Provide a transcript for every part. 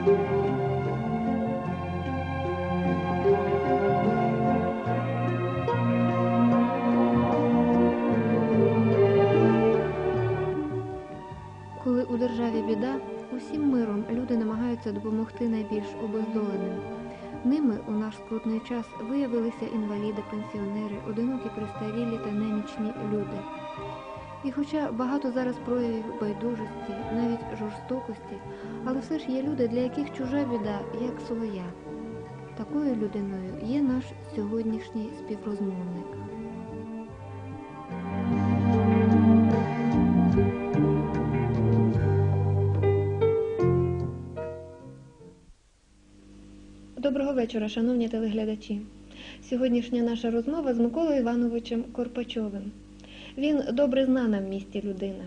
Коли у державі біда, усім миром люди намагаються допомогти найбільш обездоленим. Ними у наш скрутний час виявилися інваліди, пенсіонери, одинокі престарілі та немічні люди. І хоча багато зараз проявів байдужості, навіть жорстокості, але все ж є люди, для яких чужа біда як своя. Такою людиною є наш сьогоднішній співрозмовник. Доброго вечора, шановні телеглядачі. Сьогоднішня наша розмова з Миколою Івановичем Корпачовим. Він добре знана в місті людина.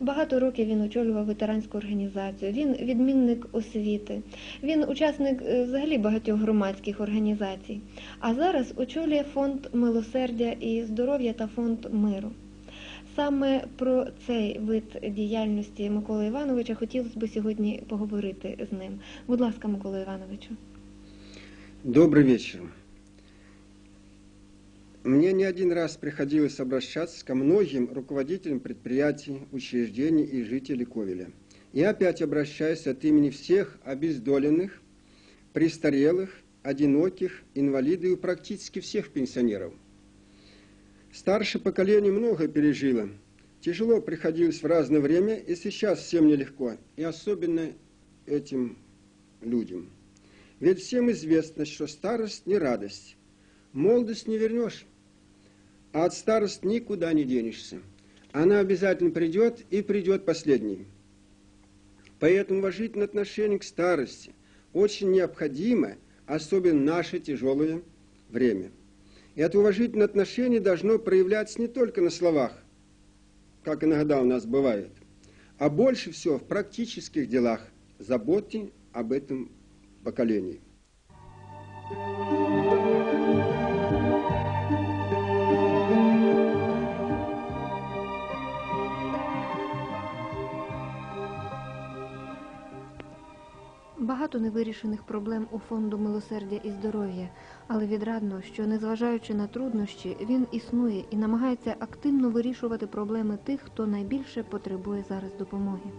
Багато років він очолював ветеранську організацію. Він відмінник освіти. Він учасник е, взагалі багатьох громадських організацій. А зараз очолює фонд милосердя і здоров'я та фонд миру. Саме про цей вид діяльності Миколи Івановича хотілося б сьогодні поговорити з ним. Будь ласка, Микола Івановичу. Добрый вечер. Мне не один раз приходилось обращаться ко многим руководителям предприятий, учреждений и жителей Ковеля. И опять обращаюсь от имени всех обездоленных, престарелых, одиноких, инвалидов и практически всех пенсионеров. Старшее поколение многое пережило. Тяжело приходилось в разное время, и сейчас всем нелегко, и особенно этим людям. Ведь всем известно, что старость не радость. Молодость не вернешь, а от старости никуда не денешься. Она обязательно придет и придет последней. Поэтому уважительное отношение к старости очень необходимо, особенно в наше тяжелое время. И это уважительное отношение должно проявляться не только на словах, как иногда у нас бывает, а больше всего в практических делах. Заботьте об этом поколений. Багато невирішених проблем у фонду милосердя і здоров'я, але відрадно, що незважаючи на труднощі, він існує і намагається активно вирішувати проблеми тих, хто найбільше потребує зараз допомоги.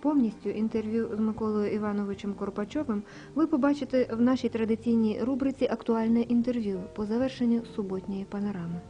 Повністю інтерв'ю з Миколою Івановичем Корпачовим ви побачите в нашій традиційній рубриці Актуальне інтерв'ю по завершенню суботньої панорами.